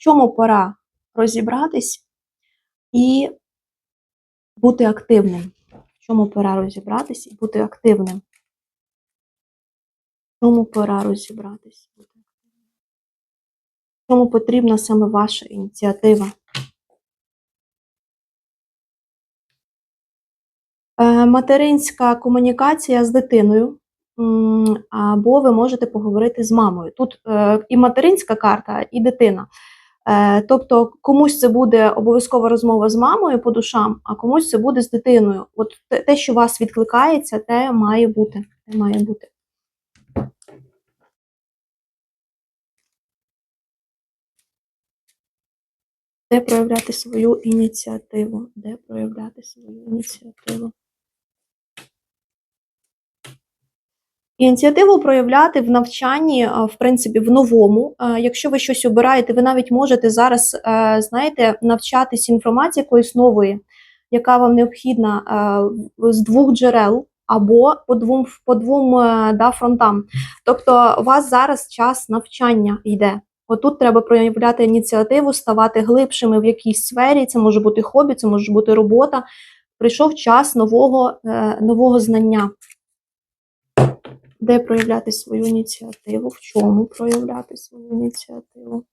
чому пора розібратись і бути активним. В чому пора розібратись і бути активним. В чому пора розібратись? В чому потрібна саме ваша ініціатива? Е, Материнська комунікація з дитиною, або ви можете поговорити з мамою. Тут е, і материнська карта, і дитина. Е, Тобто комусь це буде обов'язкова розмова з мамою по душам, а комусь це буде з дитиною. От те, що вас відкликається, те має бути. Те має бути. Де проявляти свою ініціативу? Де проявляти свою ініціативу? Ініціативу проявляти в навчанні, в принципі, в новому. Е, Якщо ви щось обираєте, ви навіть можете зараз, е, знаєте, навчатись інформації якоїсь нової, яка вам необхідна е, з двох джерел або по двом, по двом е, да, фронтам. Тобто, у вас зараз час навчання йде. Отут треба проявляти ініціативу, ставати глибшими в якійсь сфері. Це може бути хобі, це може бути робота. Прийшов час нового, е, нового знання. Де проявляти свою ініціативу? В чому проявляти свою ініціативу?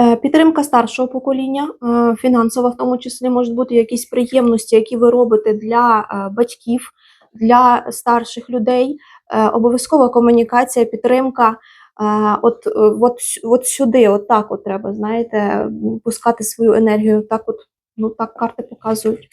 Е, Підтримка старшого покоління, е, фінансова, в тому числі можуть бути якісь приємності, які ви робите для е, батьків, для старших людей. Обов'язкова комунікація, підтримка. От, от, от сюди, от так от треба, знаєте, пускати свою енергію. Так, от, ну так карти показують.